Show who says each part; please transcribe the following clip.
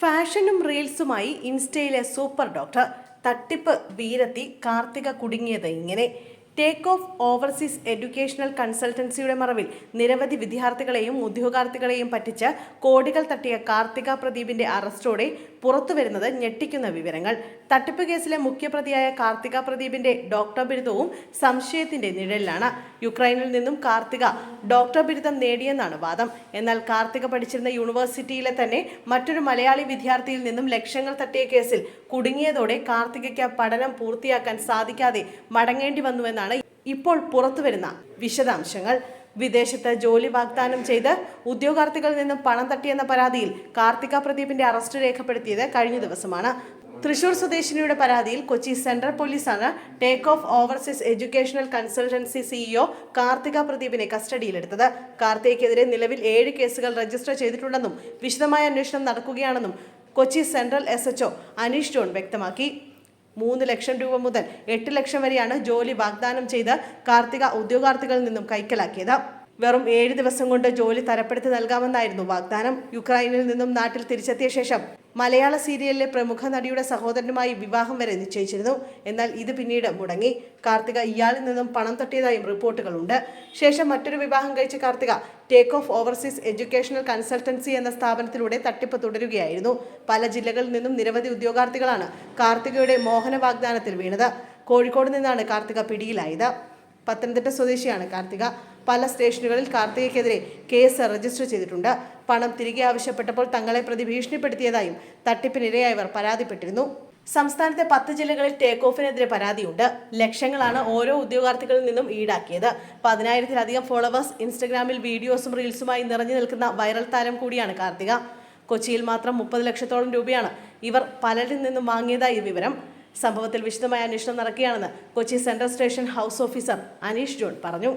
Speaker 1: ഫാഷനും റീൽസുമായി ഇൻസ്റ്റയിലെ super doctor തട്ടിപ്പ് വീരത്തി കാർത്തിക കുടുങ്ങിയത് ഇങ്ങനെ. ടേക്ക് ഓഫ് ഓവർസീസ് എഡ്യൂക്കേഷണൽ കൺസൾട്ടൻസിയുടെ മറവിൽ നിരവധി വിദ്യാർത്ഥികളെയും ഉദ്യോഗാർത്ഥികളെയും പറ്റിച്ച് കോടികൾ തട്ടിയ കാർത്തിക പ്രദീപിന്റെ അറസ്റ്റോടെ പുറത്തുവരുന്നത് ഞെട്ടിക്കുന്ന വിവരങ്ങൾ. തട്ടിപ്പ് കേസിലെ മുഖ്യപ്രതിയായ കാർത്തിക പ്രദീപിന്റെ ഡോക്ടർ ബിരുദവും സംശയത്തിന്റെ നിഴലിലാണ്. യുക്രൈനിൽ നിന്നും കാർത്തിക ഡോക്ടർ ബിരുദം നേടിയെന്നാണ് വാദം. എന്നാൽ കാർത്തിക പഠിച്ചിരുന്ന യൂണിവേഴ്സിറ്റിയിലെ തന്നെ മറ്റൊരു മലയാളി വിദ്യാർത്ഥിയിൽ നിന്നും ലക്ഷങ്ങൾ തട്ടിയ കേസിൽ കുടുങ്ങിയതോടെ കാർത്തികയ്ക്ക് പഠനം പൂർത്തിയാക്കാൻ സാധിക്കാതെ മടങ്ങേണ്ടി വന്നുവെന്നാണ് ഇപ്പോൾ പുറത്തുവരുന്ന വിശദാംശങ്ങൾ. വിദേശത്ത് ജോലി വാഗ്ദാനം ചെയ്ത് ഉദ്യോഗാർത്ഥികളിൽ നിന്നും പണം തട്ടിയെന്ന പരാതിയിൽ കാർത്തിക പ്രദീപിന്റെ അറസ്റ്റ് രേഖപ്പെടുത്തിയത് കഴിഞ്ഞ ദിവസമാണ്. തൃശൂർ സ്വദേശിനിയുടെ പരാതിയിൽ കൊച്ചി സെൻട്രൽ പോലീസാണ് take off overseas educational consultancy CEO Karthika പ്രദീപിനെ കസ്റ്റഡിയിലെടുത്തത്. കാർത്തികയ്ക്കെതിരെ നിലവിൽ ഏഴ് കേസുകൾ രജിസ്റ്റർ ചെയ്തിട്ടുണ്ടെന്നും വിശദമായ അന്വേഷണം നടക്കുകയാണെന്നും Kochi central S Anish John വ്യക്തമാക്കി. മൂന്ന് ലക്ഷം രൂപ മുതൽ എട്ട് ലക്ഷം വരെയാണ് ജോലി വാഗ്ദാനം ചെയ്ത് കാർത്തിക ഉദ്യോഗാർത്ഥികളിൽ നിന്നും കൈക്കലാക്കിയത്. വെറും ഏഴ് ദിവസം കൊണ്ട് ജോലി തരപ്പെടുത്തി നൽകാമെന്നായിരുന്നു വാഗ്ദാനം. യുക്രൈനിൽ നിന്നും നാട്ടിൽ തിരിച്ചെത്തിയ ശേഷം മലയാള സീരിയലിലെ പ്രമുഖ നടിയുടെ സഹോദരനുമായി വിവാഹം വരെ നിശ്ചയിച്ചിരുന്നു. എന്നാൽ ഇത് പിന്നീട് മുടങ്ങി. കാർത്തിക ഇയാളിൽ നിന്നും പണം തട്ടിയതായും റിപ്പോർട്ടുകളുണ്ട്. ശേഷം മറ്റൊരു വിവാഹം കഴിച്ച Karthika take off overseas educational consultancy എന്ന സ്ഥാപനത്തിലൂടെ തട്ടിപ്പ് തുടരുകയായിരുന്നു. പല ജില്ലകളിൽ നിന്നും നിരവധി ഉദ്യോഗാർത്ഥികളാണ് കാർത്തികയുടെ മോഹന വാഗ്ദാനത്തിൽ വീണത്. കോഴിക്കോട് നിന്നാണ് കാർത്തിക പിടിയിലായത്. പത്തനംതിട്ട സ്വദേശിയാണ് കാർത്തിക. പല സ്റ്റേഷനുകളിൽ കാർത്തികയ്ക്കെതിരെ കേസ് രജിസ്റ്റർ ചെയ്തിട്ടുണ്ട്. പണം തിരികെ ആവശ്യപ്പെട്ടപ്പോൾ തങ്ങളെ പ്രതി ഭീഷണിപ്പെടുത്തിയതായും തട്ടിപ്പിനിരയായവർ പരാതിപ്പെട്ടിരുന്നു. സംസ്ഥാനത്തെ പത്ത് ജില്ലകളിൽ ടേക്ക് ഓഫിനെതിരെ പരാതിയുണ്ട്. ലക്ഷങ്ങളാണ് ഓരോ ഉദ്യോഗാർത്ഥികളിൽ നിന്നും ഈടാക്കിയത്. പതിനായിരത്തിലധികം ഫോളോവേഴ്സ് ഇൻസ്റ്റഗ്രാമിൽ വീഡിയോസും റീൽസുമായി നിറഞ്ഞു നിൽക്കുന്ന വൈറൽ താരം കൂടിയാണ് കാർത്തിക. കൊച്ചിയിൽ മാത്രം മുപ്പത് ലക്ഷത്തോളം രൂപയാണ് ഇവർ പലരിൽ നിന്നും വാങ്ങിയതായി വിവരം. സംഭവത്തിൽ വിശദമായ അന്വേഷണം നടക്കുകയാണെന്ന് Kochi central station house officer Anish John പറഞ്ഞു.